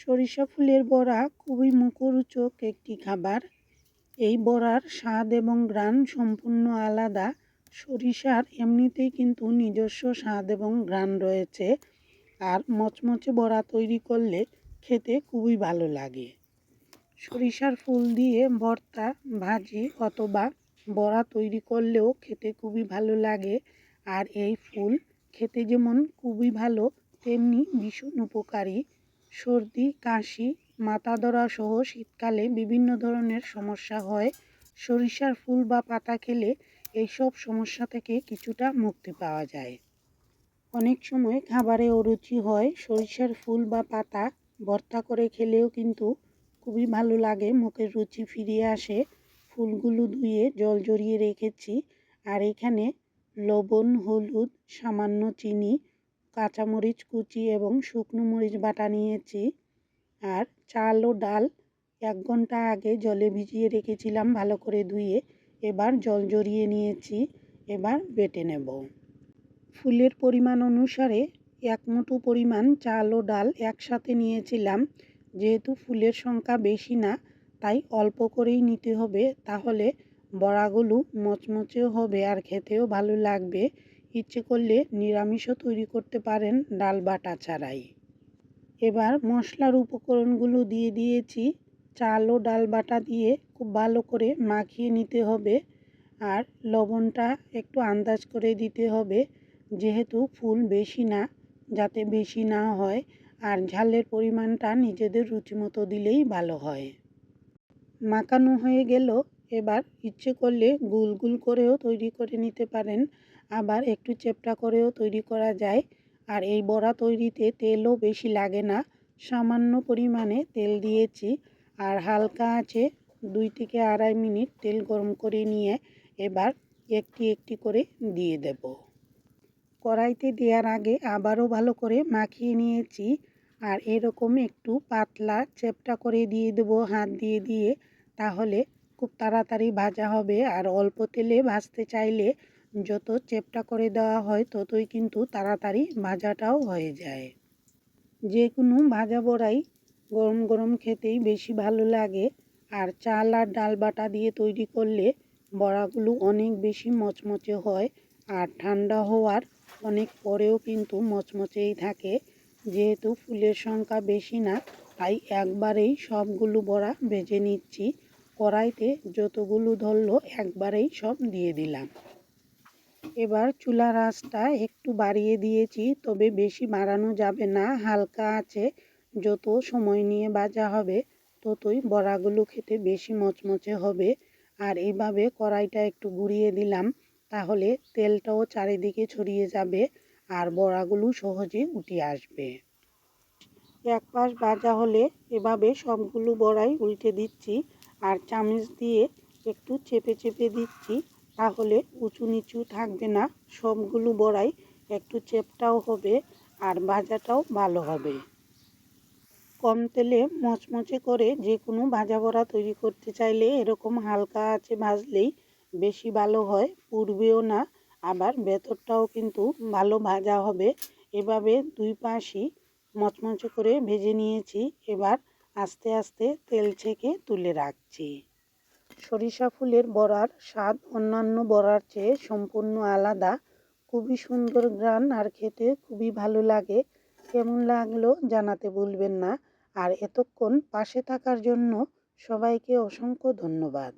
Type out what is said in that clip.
সরিষা ফুলের বড়া খুবই মুখরোচক একটি খাবার। এই বড়ার স্বাদ এবং গ্রান সম্পূর্ণ আলাদা। সরিষার এমনিতেই কিন্তু নিজস্ব স্বাদ এবং গ্রান রয়েছে। আর মচমচে বড়া তৈরি করলে খেতে খুবই ভালো লাগে। সরিষার ফুল দিয়ে ভর্তা, ভাজি অথবা বড়া তৈরি করলেও খেতে খুবই ভালো লাগে। আর এই ফুল খেতে যেমন খুবই ভালো, তেমনি ভীষণ উপকারী। সর্দি, কাশি, মাথা ধরা সহ শীতকালে বিভিন্ন ধরনের সমস্যা হয়। সরিষার ফুল বা পাতা খেলে এইসব সমস্যা থেকে কিছুটা মুক্তি পাওয়া যায়। অনেক সময় খাবারে অরুচি হয়, সরিষার ফুল বা পাতা ভর্তা করে খেলেও কিন্তু খুবই ভালো লাগে, মুখের রুচি ফিরিয়ে আসে। ফুলগুলো ধুয়ে জল জড়িয়ে রেখেছি। আর এখানে লবণ, হলুদ, সামান্য চিনি কাঁচামরিচ কুচি এবং শুকনো মরিচ বাটা নিয়েছি। আর চাল ও ডাল এক ঘণ্টা আগে জলে ভিজিয়ে রেখেছিলাম ভালো করে ধুয়ে। এবার জল জড়িয়ে নিয়েছি, এবার বেটে নেব। ফুলের পরিমাণ অনুসারে এক মুঠো পরিমাণ চাল ও ডাল একসাথে নিয়েছিলাম। যেহেতু ফুলের সংখ্যা বেশি না, তাই অল্প করেই নিতে হবে। তাহলে বড়াগুলো মচমচেও হবে আর খেতেও ভালো লাগবে। ইচ্ছে করলে নিরামিষও তৈরি করতে পারেন ডাল বাটা ছাড়াই। এবার মশলার উপকরণগুলো দিয়ে দিয়েছি। চাল ও ডাল বাটা দিয়ে খুব ভালো করে মাখিয়ে নিতে হবে আর লবণটা একটু আন্দাজ করে দিতে হবে, যেহেতু ফুল বেশি না, যাতে বেশি না হয় আর ঝালের পরিমাণটা নিজেদের রুচি মতো দিলেই ভালো হয়। মাখানো হয়ে গেল, এবার ইচ্ছে করলে গুল গুল করেও তৈরি করে নিতে পারেন আবার একটু চেপটা করেও তৈরি করা যায়। আর এই বড়া তৈরিতে তেলও বেশি লাগে না। সামান্য পরিমাণে তেল দিয়েছি। আর হালকা আছে, দুই থেকে আড়াই মিনিট তেল গরম করে নিয়ে এবার একটি একটি করে দিয়ে দেব। কড়াইতে দেওয়ার আগে আবারও ভালো করে মাখিয়ে নিয়েছি। আর এরকম একটু পাতলা চেপটা করে দিয়ে দেবো হাত দিয়ে দিয়ে। তাহলে খুব তাড়াতাড়ি ভাজা হবে। আর অল্প তেলে ভাজতে চাইলে যত চেপটা করে দেওয়া হয় ততই কিন্তু তাড়াতাড়ি ভাজাটাও হয়ে যায়। যে কোনো ভাজা বড়াই গরম গরম খেতেই বেশি ভালো লাগে। আর চাল আর ডাল বাটা দিয়ে তৈরি করলে বড়াগুলো অনেক বেশি মচমচে হয় আর ঠান্ডা হওয়ার অনেক পরেও কিন্তু মচমচেই থাকে। যেহেতু ফুলের সংখ্যা বেশি না, তাই একবারেই সবগুলো বড়া ভেজে নিচ্ছি। কড়াইতে যতগুলো ধরলো একবারেই সব দিয়ে দিলাম। এবার চুলার আঁচটা একটু বাড়িয়ে দিয়েছি, তবে বেশি বাড়ানো যাবে না, হালকা আছে, যত সময় নিয়ে ভাজা হবে ততই বড়াগুলো খেতে বেশি মচমচে হবে। আর এভাবে কড়াইটা একটু ঘুরিয়ে দিলাম, তাহলে তেলটাও চারিদিকে ছড়িয়ে যাবে আর বড়াগুলো সহজে উঠে আসবে। এক পাশ ভাজা হলে এভাবে সবগুলো বড়াই উল্টে দিচ্ছি, আর চামচ দিয়ে একটু চেপে চেপে দিচ্ছি তাহলে উঁচু নিচু থাকবে না, সবগুলো বড়াই একটু চেপটাও হবে আর ভাজাটাও ভালো হবে। কম তেলে মচমচে করে যে কোনো ভাজা বড়া তৈরি করতে চাইলে এরকম হালকা আছে ভাজলেই বেশি ভালো হয় পুড়বেও না। আবার ভেতরটাও কিন্তু ভালো ভাজা হবে। এভাবে দুই পাশই মচমচে করে ভেজে নিয়েছি। এবার আস্তে আস্তে তেল ছেঁকে তুলে রাখছি। সরিষা ফুলের বড়ার স্বাদ অন্যান্য বড়ার চেয়ে সম্পূর্ণ আলাদা। খুবই সুন্দর গ্রান আর খেতে খুবই ভালো লাগে। কেমন লাগল জানাতে ভুলবেন না। আর এতক্ষণ পাশে থাকার জন্য সবাইকে অসংখ্য ধন্যবাদ।